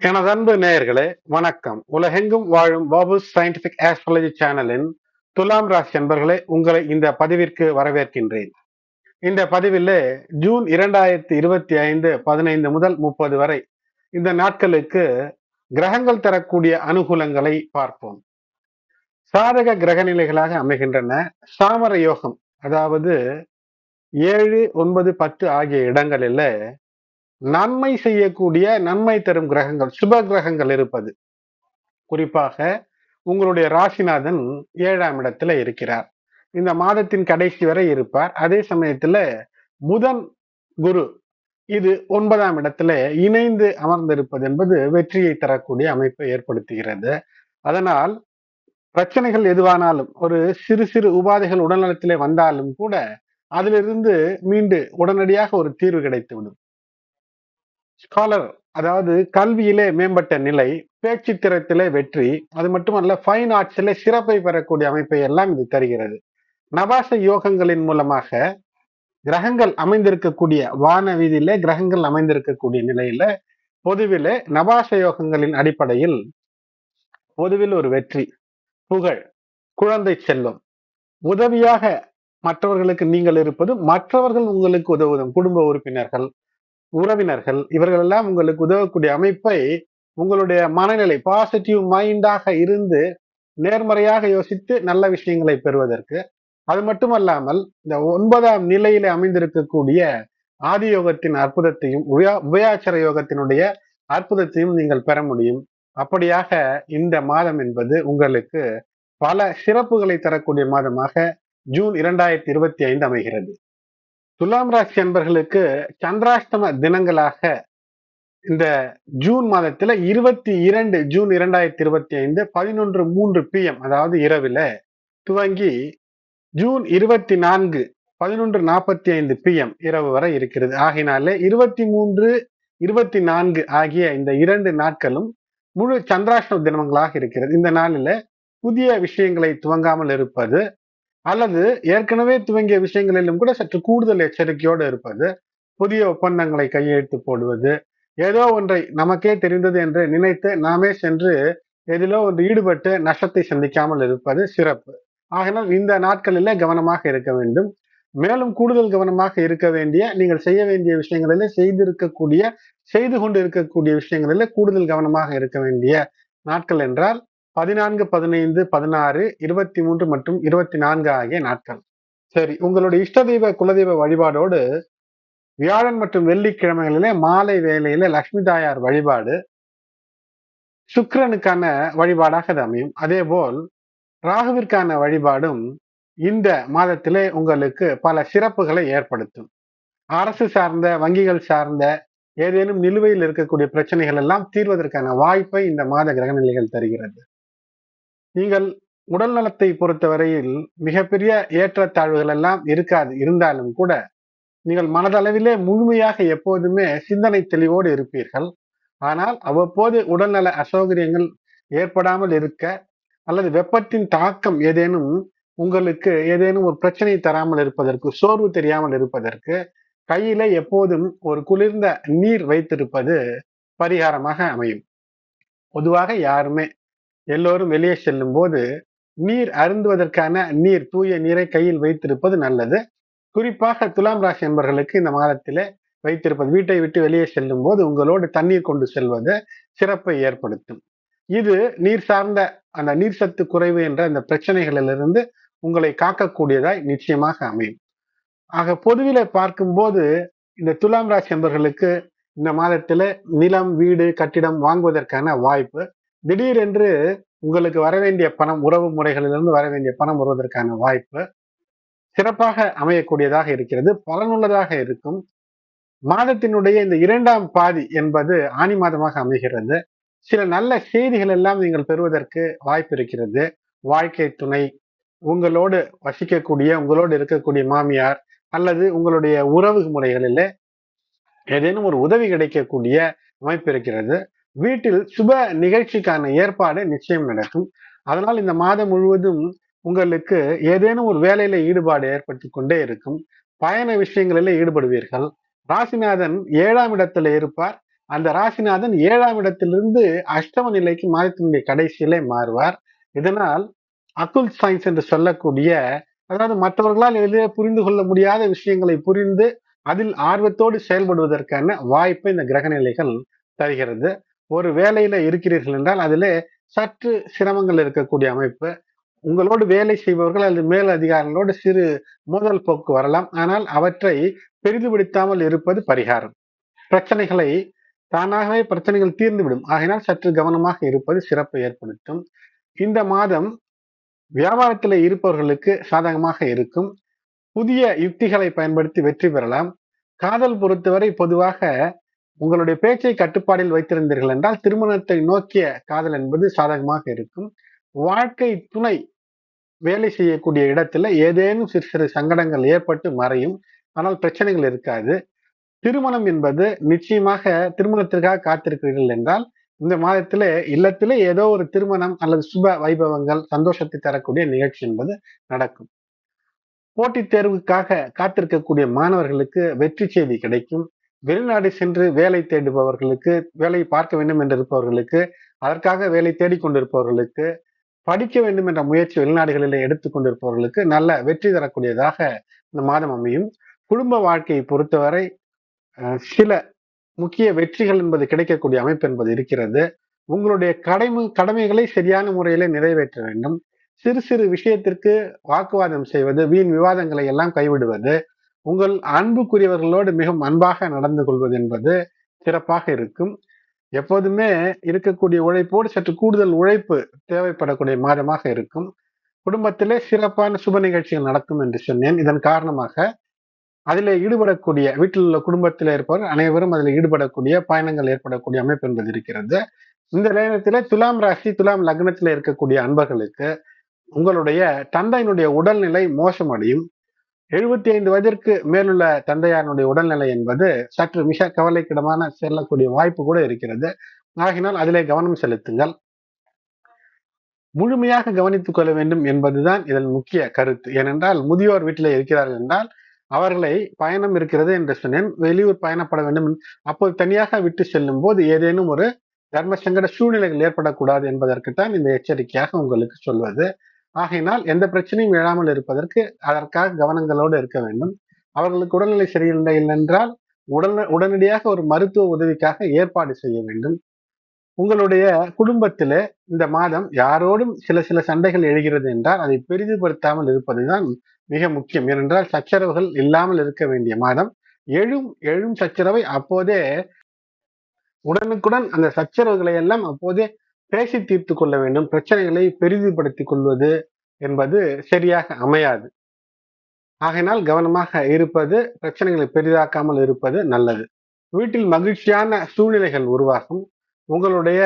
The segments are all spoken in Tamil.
எனது அன்பு நேயர்களே வணக்கம். உலகெங்கும் வாழும் பாபு சயின்டிபிக் ஆஸ்ட்ராலஜி சேனலின் துலாம் ராசி அன்பர்களே உங்களை இந்த பதிவிற்கு வரவேற்கின்றேன். இந்த பதிவில் ஜூன் இரண்டாயிரத்தி இருபத்தி ஐந்து பதினைந்து முதல் முப்பது வரை இந்த நாட்களுக்கு கிரகங்கள் தரக்கூடிய அனுகூலங்களை பார்ப்போம். சாதக கிரக நிலைகளாக அமைகின்றன. சாமர யோகம் அதாவது ஏழு ஒன்பது பத்து ஆகிய இடங்களில் நன்மை செய்யக்கூடிய நன்மை தரும் கிரகங்கள் சுப கிரகங்கள் இருப்பது. குறிப்பாக உங்களுடைய ராசிநாதன் ஏழாம் இடத்துல இருக்கிறார். இந்த மாதத்தின் கடைசி வரை இருப்பார். அதே சமயத்துல புதன் குரு இது ஒன்பதாம் இடத்துல இணைந்து அமர்ந்திருப்பது என்பது வெற்றியை தரக்கூடிய அமைப்பை ஏற்படுத்துகிறது. அதனால் பிரச்சனைகள் எதுவானாலும் ஒரு சிறு சிறு உபாதைகள் உடல்நலத்திலே வந்தாலும் கூட அதிலிருந்து மீண்டு உடனடியாக ஒரு தீர்வு கிடைத்துவிடும். ஸ்காலர் அதாவது கல்வியிலே மேம்பட்ட நிலை பேச்சு திறத்திலே வெற்றி அது மட்டுமல்ல ஃபைன் ஆர்ட்ஸிலே சிறப்பை பெறக்கூடிய அமைப்பை எல்லாம் இது தருகிறது. நவாச யோகங்களின் மூலமாக கிரகங்கள் அமைந்திருக்கக்கூடிய வான வீதியில கிரகங்கள் அமைந்திருக்கக்கூடிய நிலையில பொதுவிலே நவாச யோகங்களின் அடிப்படையில் பொதுவில் ஒரு வெற்றி புகழ் குழந்தை செல்வம். உதவியாக மற்றவர்களுக்கு நீங்கள் இருப்பது மற்றவர்கள் உங்களுக்கு உதவுதும் குடும்ப உறுப்பினர்கள் உறவினர்கள் இவர்கள் எல்லாம் உங்களுக்கு உதவக்கூடிய அமைப்பை உங்களுடைய மனநிலை பாசிட்டிவ் மைண்டாக இருந்து நேர்மறையாக யோசித்து நல்ல விஷயங்களை பெறுவதற்கு அது மட்டுமல்லாமல் இந்த ஒன்பதாம் நிலையில அமைந்திருக்கக்கூடிய ஆதி யோகத்தின் அற்புதத்தையும் உபயா உபயாச்சர யோகத்தினுடைய அற்புதத்தையும் நீங்கள் பெற முடியும். அப்படியாக இந்த மாதம் என்பது உங்களுக்கு பல சிறப்புகளை தரக்கூடிய மாதமாக ஜூன் இரண்டாயிரத்தி இருபத்தி ஐந்து அமைகிறது. துலாம் ராசி அன்பர்களுக்கு சந்திராஷ்டம தினங்களாக இந்த ஜூன் மாதத்துல இருபத்தி இரண்டு ஜூன் இரண்டாயிரத்தி இருபத்தி ஐந்து பதினொன்று மூன்று பிஎம் அதாவது இரவுல துவங்கி ஜூன் இருபத்தி நான்கு பதினொன்று நாற்பத்தி ஐந்து பிஎம் இரவு வரை இருக்கிறது. ஆகினாலே இருபத்தி மூன்று இருபத்தி நான்கு ஆகிய இந்த இரண்டு நாட்களும் முழு சந்திராஷ்டம தினங்களாக இருக்கிறது. இந்த நாளில புதிய விஷயங்களை துவங்காமல் இருப்பது அல்லது ஏற்கனவே துவங்கிய விஷயங்களிலும் கூட சற்று கூடுதல் எச்சரிக்கையோடு இருப்பது புதிய ஒப்பந்தங்களை கையெழுத்து போடுவது ஏதோ ஒன்றை நமக்கே தெரிந்தது என்று நினைத்து நாமே சென்று எதிலோ ஒன்று ஈடுபட்டு நஷ்டத்தை சந்திக்காமல் இருப்பது சிறப்பு. ஆகினால் இந்த நாட்களிலே கவனமாக இருக்க வேண்டும். மேலும் கூடுதல் கவனமாக இருக்க வேண்டிய நீங்கள் செய்ய வேண்டிய விஷயங்களிலே செய்திருக்கக்கூடிய செய்து கொண்டு இருக்கக்கூடிய விஷயங்களிலே கூடுதல் கவனமாக இருக்க வேண்டிய நாட்கள் என்றால் பதினான்கு பதினைந்து பதினாறு இருபத்தி மூன்று மற்றும் இருபத்தி நான்கு ஆகிய நாட்கள். சரி உங்களுடைய இஷ்ட தெய்வ குலதெய்வ வழிபாடோடு வியாழன் மற்றும் வெள்ளிக்கிழமைகளிலே மாலை வேலையில லக்ஷ்மி தாயார் வழிபாடு சுக்கரனுக்கான வழிபாடாக அது அமையும். அதே போல் ராகுவிற்கான வழிபாடும் இந்த மாதத்திலே உங்களுக்கு பல சிறப்புகளை ஏற்படுத்தும். அரசு சார்ந்த வங்கிகள் சார்ந்த ஏதேனும் நிலுவையில் இருக்கக்கூடிய பிரச்சனைகள் எல்லாம் தீர்வதற்கான வாய்ப்பை இந்த மாத கிரக நிலைகள் தருகிறது. நீங்கள் உடல் நலத்தை பொறுத்தவரையில் மிகப்பெரிய ஏற்றத்தாழ்வுகள் எல்லாம் இருக்காது இருந்தாலும் கூட நீங்கள் மனதளவிலே முழுமையாக எப்போதுமே சிந்தனை தெளிவோடு இருப்பீர்கள். ஆனால் அவ்வப்போது உடல்நல அசௌகரியங்கள் ஏற்படாமல் இருக்க அல்லது வெப்பத்தின் தாக்கம் ஏதேனும் உங்களுக்கு ஏதேனும் ஒரு பிரச்சனை தராமல் இருப்பதற்கு சோர்வு தெரியாமல் இருப்பதற்கு கையில எப்போதும் ஒரு குளிர்ந்த நீர் வைத்திருப்பது பரிகாரமாக அமையும். பொதுவாக யாருமே எல்லோரும் வெளியே செல்லும் போது நீர் அருந்துவதற்கான நீர் தூய நீரை கையில் வைத்திருப்பது நல்லது. குறிப்பாக துலாம் ராசி என்பர்களுக்கு இந்த மாதத்திலே வைத்திருப்பது வீட்டை விட்டு வெளியே செல்லும் போது உங்களோடு தண்ணீர் கொண்டு செல்வது சிறப்பை ஏற்படுத்தும். இது நீர் சார்ந்த அந்த நீர் சத்து குறைவு என்ற அந்த பிரச்சனைகளிலிருந்து உங்களை காக்கக்கூடியதாய் நிச்சயமாக அமையும். ஆக பொதுவில பார்க்கும்போது இந்த துலாம் ராசி என்பர்களுக்கு இந்த மாதத்துல நிலம் வீடு கட்டிடம் வாங்குவதற்கான வாய்ப்பு திடீரென்று உங்களுக்கு வர வேண்டிய பணம் உறவு முறைகளிலிருந்து வர வேண்டிய பணம் வருவதற்கான வாய்ப்பு சிறப்பாக அமையக்கூடியதாக இருக்கிறது பலனுள்ளதாக இருக்கும். மாதத்தினுடைய இந்த இரண்டாம் பாதி என்பது ஆணி மாதமாக அமைகிறது. சில நல்ல செய்திகள் எல்லாம் நீங்கள் பெறுவதற்கு வாய்ப்பு இருக்கிறது. வாழ்க்கை துணை உங்களோடு வசிக்கக்கூடிய உங்களோடு இருக்கக்கூடிய மாமியார் அல்லது உங்களுடைய உறவு முறைகளில் ஏதேனும் ஒரு உதவி கிடைக்கக்கூடிய அமைப்பு இருக்கிறது. வீட்டில் சுப நிகழ்ச்சிக்கான ஏற்பாடு நிச்சயம் நடக்கும். அதனால் இந்த மாதம் முழுவதும் உங்களுக்கு ஏதேனும் ஒரு வேலையில ஈடுபாடு ஏற்பட்டு கொண்டே இருக்கும். பயண விஷயங்களில் ஈடுபடுவீர்கள். ராசிநாதன் ஏழாம் இடத்துல இருப்பார். அந்த ராசிநாதன் ஏழாம் இடத்திலிருந்து அஷ்டம நிலைக்கு மாதத்தினுடைய கடைசியிலே மாறுவார். இதனால் அக்குல் சயின்ஸ் என்று சொல்லக்கூடிய அதாவது மற்றவர்களால் எளிதாக புரிந்து கொள்ள முடியாத விஷயங்களை புரிந்து அதில் ஆர்வத்தோடு செயல்படுவதற்கான வாய்ப்பை இந்த கிரக நிலைகள் தருகிறது. ஒரு வேலையில இருக்கிறீர்கள் என்றால் அதிலே சற்று சிரமங்கள் இருக்கக்கூடிய அமைப்பு. உங்களோடு வேலை செய்பவர்கள் அல்லது மேல் அதிகாரிகளோடு சிறு மோதல் போக்கு வரலாம். ஆனால் அவற்றை பெரிதுபடுத்தாமல் இருப்பது பரிகாரம். பிரச்சனைகளை தானாகவே பிரச்சனைகள் தீர்ந்துவிடும். ஆகினால் சற்று கவனமாக இருப்பது சிறப்பை ஏற்படுத்தும். இந்த மாதம் வியாபாரத்தில் இருப்பவர்களுக்கு சாதகமாக இருக்கும். புதிய யுக்திகளை பயன்படுத்தி வெற்றி பெறலாம். காதல் பொறுத்தவரை பொதுவாக உங்களுடைய பேச்சை கட்டுப்பாடில் வைத்திருந்தீர்கள் என்றால் திருமணத்தை நோக்கிய காதல் என்பது சாதகமாக இருக்கும். வாழ்க்கை துணை வேலை செய்யக்கூடிய இடத்துல ஏதேனும் சிறு சிறு சங்கடங்கள் ஏற்பட்டு மறையும். ஆனால் பிரச்சனைகள் இருக்காது. திருமணம் என்பது நிச்சயமாக திருமணத்திற்காக காத்திருக்கிறீர்கள் என்றால் இந்த மாதத்துல இல்லத்திலே ஏதோ ஒரு திருமணம் அல்லது சுப வைபவங்கள் சந்தோஷத்தை தரக்கூடிய நிகழ்ச்சி என்பது நடக்கும். போட்டித் தேர்வுக்காக காத்திருக்கக்கூடிய மாணவர்களுக்கு வெற்றி செய்தி கிடைக்கும். வெளிநாடு சென்று வேலை தேடுபவர்களுக்கு வேலை பார்க்க வேண்டும் என்று இருப்பவர்களுக்கு அதற்காக வேலை தேடிக்கொண்டிருப்பவர்களுக்கு படிக்க வேண்டும் என்ற முயற்சி வெளிநாடுகளில் எடுத்துக்கொண்டிருப்பவர்களுக்கு நல்ல வெற்றி தரக்கூடியதாக இந்த மாதம் அமையும். குடும்ப வாழ்க்கையை பொறுத்தவரை சில முக்கிய வெற்றிகள் என்பது கிடைக்கக்கூடிய அமைப்பு என்பது இருக்கிறது. உங்களுடைய கடமை கடமைகளை சரியான முறையில நிறைவேற்ற வேண்டும். சிறு சிறு விஷயத்திற்கு வாக்குவாதம் செய்வது வீண் விவாதங்களை எல்லாம் கைவிடுவது உங்கள் அன்புக்குரியவர்களோடு மிகவும் அன்பாக நடந்து கொள்வது என்பது சிறப்பாக இருக்கும். எப்போதுமே இருக்கக்கூடிய உழைப்போடு சற்று கூடுதல் உழைப்பு தேவைப்படக்கூடிய மாதமாக இருக்கும். குடும்பத்திலே சிறப்பான சுப நிகழ்ச்சிகள் நடக்கும் என்று சொன்னேன். இதன் காரணமாக அதில் ஈடுபடக்கூடிய வீட்டில் உள்ள குடும்பத்தில் இருப்பவர் அனைவரும் அதில் ஈடுபடக்கூடிய பயணங்கள் ஏற்படக்கூடிய அமைப்பு என்பது இருக்கிறது. இந்த நேரத்தில் துலாம் ராசி துலாம் லக்னத்தில் இருக்கக்கூடிய அன்பர்களுக்கு உங்களுடைய தந்தையினுடைய உடல்நிலை மோசமடையும். எழுபத்தி ஐந்து வயதிற்கு மேலுள்ள தந்தையாருடைய உடல்நிலை என்பது சற்று மிக கவலைக்கிடமான செல்லக்கூடிய வாய்ப்பு கூட இருக்கிறது. ஆகினால் அதிலே கவனம் செலுத்துங்கள். முழுமையாக கவனித்துக் கொள்ள வேண்டும் என்பதுதான் இதன் முக்கிய கருத்து. ஏனென்றால் முதியோர் வீட்டில் இருக்கிறார்கள் என்றால் அவர்களை பயணம் இருக்கிறது என்று சொன்னேன். வெளியூர் பயணப்பட வேண்டும். அப்போது தனியாக விட்டு செல்லும் போது ஏதேனும் ஒரு தர்ம சங்கட சூழ்நிலைகள் ஏற்படக்கூடாது என்பதற்குத்தான் இந்த எச்சரிக்கையாக உங்களுக்கு சொல்வது. ஆகையினால் எந்த பிரச்சனையும் எழாமல் இருப்பதற்கு அதற்காக கவனங்களோடு இருக்க வேண்டும். அவர்களுக்கு உடல்நிலை சரியில்லை என்றால் உடல் உடனடியாக ஒரு மருத்துவ உதவிக்காக ஏற்பாடு செய்ய வேண்டும். உங்களுடைய குடும்பத்தில இந்த மாதம் யாரோடும் சில சில சண்டைகள் எழுகிறது என்றால் அதை பெரிதுபடுத்தாமல் இருப்பதுதான் மிக முக்கியம். ஏனென்றால் சச்சரவுகள் இல்லாமல் இருக்க வேண்டிய மாதம். எழும் எழும் சச்சரவை அப்போதே உடனுக்குடன் அந்த சச்சரவுகளை எல்லாம் அப்போதே பேசி தீர்த்து கொள்ள வேண்டும். பிரச்சனைகளை பெரிதுபடுத்தி கொள்வது என்பது சரியாக அமையாது. ஆகையினால் கவனமாக இருப்பது பிரச்சனைகளை பெரிதாக்காமல் இருப்பது நல்லது. வீட்டில் மகிழ்ச்சியான சூழ்நிலைகள் உருவாகும். உங்களுடைய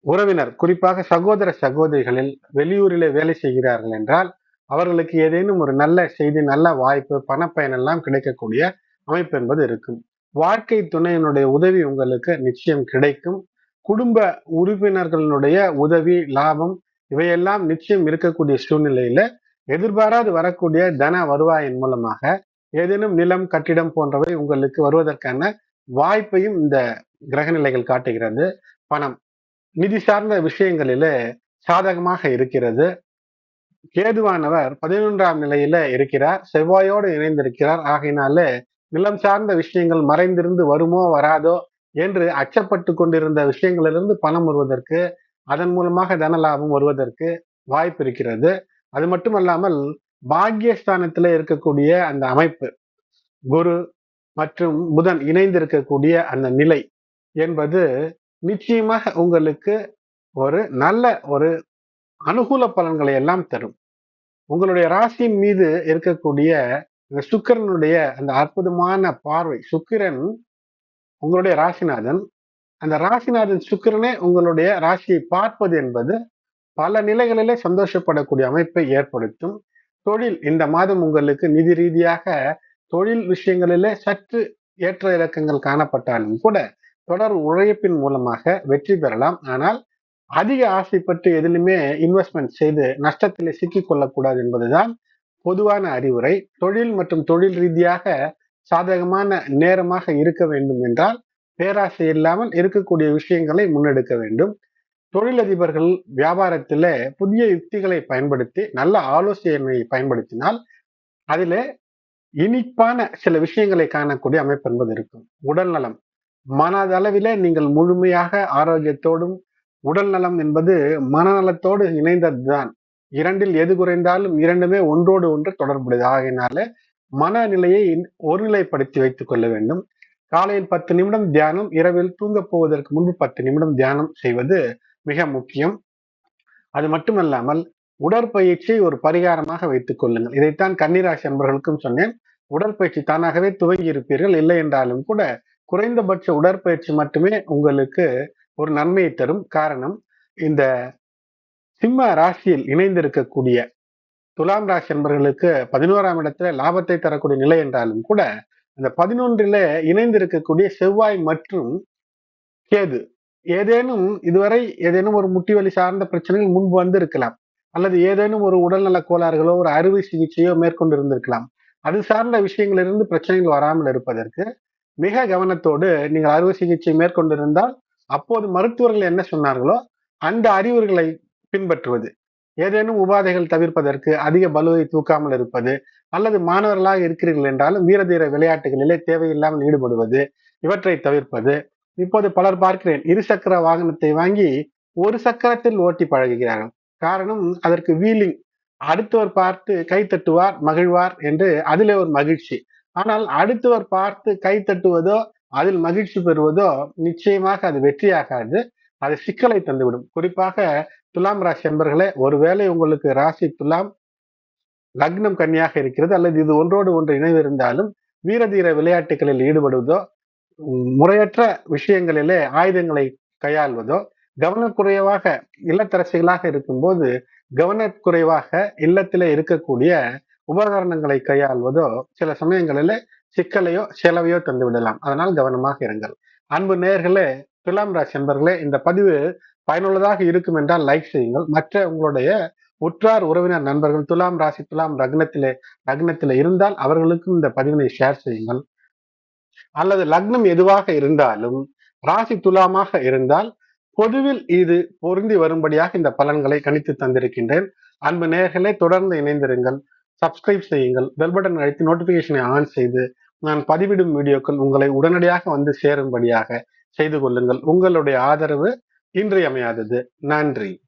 உறவினர் குறிப்பாக சகோதர சகோதரிகளில் வெளியூரிலே வேலை செய்கிறார்கள் என்றால் அவர்களுக்கு ஏதேனும் ஒரு நல்ல செய்தி நல்ல வாய்ப்பு பணப்பயன் எல்லாம் கிடைக்கக்கூடிய அமைப்பு என்பது இருக்கும். வாழ்க்கை துணையினுடைய உதவி உங்களுக்கு நிச்சயம் கிடைக்கும். குடும்ப உறுப்பினர்களுடைய உதவி லாபம் இவையெல்லாம் நிச்சயம் இருக்கக்கூடிய சூழ்நிலையில எதிர்பாராது வரக்கூடிய தன வருவாயின் மூலமாக ஏதேனும் நிலம் கட்டிடம் போன்றவை உங்களுக்கு வருவதற்கான வாய்ப்பையும் இந்த கிரகநிலைகள் காட்டுகிறது. பணம். நிதி சார்ந்த விஷயங்களில சாதகமாக இருக்கிறது. கேதுவானவர் பதினொன்றாம் நிலையில இருக்கிறார். செவ்வாயோடு இணைந்திருக்கிறார். ஆகையினால நிலம் சார்ந்த விஷயங்கள் மறைந்திருந்து வருமோ வராதோ என்று அச்சப்பட்டு கொண்டிருந்த விஷயங்களிலிருந்து பணம் வருவதற்கு அதன் மூலமாக தன லாபம் வருவதற்கு வாய்ப்பு இருக்கிறது. அது மட்டுமல்லாமல் பாக்யஸ்தானத்தில் இருக்கக்கூடிய அந்த அமைப்பு குரு மற்றும் புதன் இணைந்திருக்கக்கூடிய அந்த நிலை என்பது நிச்சயமாக உங்களுக்கு ஒரு நல்ல ஒரு அனுகூல பலன்களை எல்லாம் தரும். உங்களுடைய ராசியின் மீது இருக்கக்கூடிய சுக்கிரனுடைய அந்த அற்புதமான பார்வை சுக்கிரன் உங்களுடைய ராசிநாதன். அந்த ராசிநாதன் சுக்கிரனே உங்களுடைய ராசியை பார்ப்பது என்பது பல நிலைகளிலே சந்தோஷப்படக்கூடிய அமைப்பை ஏற்படுத்தும். தொழில் இந்த மாதம் உங்களுக்கு நிதி ரீதியாக தொழில் விஷயங்களிலே சற்று ஏற்ற இறக்கங்கள் காணப்பட்டாலும் கூட தொடர் உழைப்பின் மூலமாக வெற்றி பெறலாம். ஆனால் அதிக ஆசைப்பட்டு எதிலுமே இன்வெஸ்ட்மெண்ட் செய்து நஷ்டத்திலே சிக்கிக் கொள்ளக்கூடாது என்பதுதான் பொதுவான அறிவுரை. தொழில் மற்றும் தொழில் ரீதியாக சாதகமான நேரமாக இருக்க வேண்டும் என்றால் பேராசை இல்லாமல் இருக்கக்கூடிய விஷயங்களை முன்னெடுக்க வேண்டும். தொழிலதிபர்கள் வியாபாரத்தில் புதிய யுக்திகளை பயன்படுத்தி நல்ல ஆலோசனை பயன்படுத்தினால் அதில் இனிப்பான சில விஷயங்களை காணக்கூடிய அமைப்பு என்பது இருக்கும். உடல் நலம். மனதளவிலே நீங்கள் முழுமையாக ஆரோக்கியத்தோடும் உடல் நலம் என்பது மனநலத்தோடு இணைந்ததுதான். இரண்டில் எது குறைந்தாலும் இரண்டுமே ஒன்றோடு ஒன்று தொடர்புடையது. ஆகையினால மனநிலையை ஒருநிலைப்படுத்தி வைத்துக் கொள்ள வேண்டும். காலையில் பத்து நிமிடம் தியானம் இரவில் தூங்க போவதற்கு முன்பு பத்து நிமிடம் தியானம் செய்வது மிக முக்கியம். அது மட்டுமல்லாமல் உடற்பயிற்சியை ஒரு பரிகாரமாக வைத்துக் கொள்ளுங்கள். இதைத்தான் கன்னிராசி அன்பர்களுக்கும் சொன்னேன். உடற்பயிற்சி தானாகவே துவங்கி இருப்பீர்கள். இல்லை என்றாலும் கூட குறைந்தபட்ச உடற்பயிற்சி மட்டுமே உங்களுக்கு ஒரு நன்மையை தரும். காரணம் இந்த சிம்ம ராசியில் இணைந்திருக்கக்கூடிய துலாம் ராசி என்பவர்களுக்கு பதினோராம் இடத்துல லாபத்தை தரக்கூடிய நிலை என்றாலும் கூட அந்த பதினொன்றில இணைந்திருக்கக்கூடிய செவ்வாய் மற்றும் கேது ஏதேனும் இதுவரை ஏதேனும் ஒரு முட்டி வலி சார்ந்த பிரச்சனைகள் முன்பு வந்திருக்கலாம். அல்லது ஏதேனும் ஒரு உடல்நல கோளாறுகளோ ஒரு அறுவை சிகிச்சையோ மேற்கொண்டு இருந்திருக்கலாம் அது சார்ந்த விஷயங்களிலிருந்து பிரச்சனைகள் வராமல் இருப்பதற்கு மிக கவனத்தோடு நீங்கள் அறுவை சிகிச்சை மேற்கொண்டிருந்தால் அப்போது மருத்துவர்கள் என்ன சொன்னார்களோ அந்த அறிவுரைகளை பின்பற்றுவது. ஏதேனும் உபாதைகள் தவிர்ப்பதற்கு அதிக பலுவை தூக்காமல் இருப்பது அல்லது மாணவர்களாக இருக்கிறீர்கள் என்றாலும் வீரதீர விளையாட்டுகளிலே தேவையில்லாமல் ஈடுபடுவது இவற்றை தவிர்ப்பது. இப்போது பலர் பார்க்கிறேன் இருசக்கர வாகனத்தை வாங்கி ஒரு சக்கரத்தில் ஓட்டி பழகுகிறார்கள். காரணம் அதற்கு வீலிங். அடுத்தவர் பார்த்து கை தட்டுவார் மகிழ்வார் என்று அதிலே ஒரு மகிழ்ச்சி. ஆனால் அடுத்தவர் பார்த்து கை தட்டுவதோ அதில் மகிழ்ச்சி பெறுவதோ நிச்சயமாக அது வெற்றியாகாது. அது சிக்கலை தந்துவிடும். குறிப்பாக துலாம் ராசி என்பர்களே ஒருவேளை உங்களுக்கு ராசி துலாம் லக்னம் கன்னியாக இருக்கிறது அல்லது இது ஒன்றோடு ஒன்று இணைவு இருந்தாலும் வீரதீர விளையாட்டுகளில் ஈடுபடுவதோ முறையற்ற விஷயங்களிலே ஆயுதங்களை கையாள்வதோ கவனக்குறைவாக இல்லத்தரசிகளாக இருக்கும்போது கவனக்குறைவாக இல்லத்திலே இருக்கக்கூடிய உபகரணங்களை கையாள்வதோ சில சமயங்களிலே சிக்கலையோ செலவையோ தந்து விடலாம் அதனால் கவனமாக இருங்கள். அன்பு நேர்களே துலாம் ராசி என்பர்களே இந்த பதிவு பயனுள்ளதாக இருக்கும் என்றால் லைக் செய்யுங்கள். மற்ற உங்களுடைய உற்றார் உறவினர் நண்பர்கள் துலாம் ராசி துலாம் லக்னத்திலே லக்னத்திலே இருந்தால் அவர்களுக்கும் இந்த பதிவினை ஷேர் செய்யுங்கள். அல்லது லக்னம் எதுவாக இருந்தாலும் ராசி துலாமாக இருந்தால் பொதுவில் இது பொருந்தி வரும்படியாக இந்த பலன்களை கணித்து தந்திருக்கின்றேன். அன்பு நேர்களை தொடர்ந்து இணைந்திருங்கள். சப்ஸ்கிரைப் செய்யுங்கள். பெல் பட்டன் அழைத்து நோட்டிபிகேஷனை ஆன் செய்து நான் பதிவிடும் வீடியோக்கள் உங்களை உடனடியாக வந்து சேரும்படியாக செய்து கொள்ளுங்கள். உங்களுடைய ஆதரவு இன்றியமையாதது. நன்றி.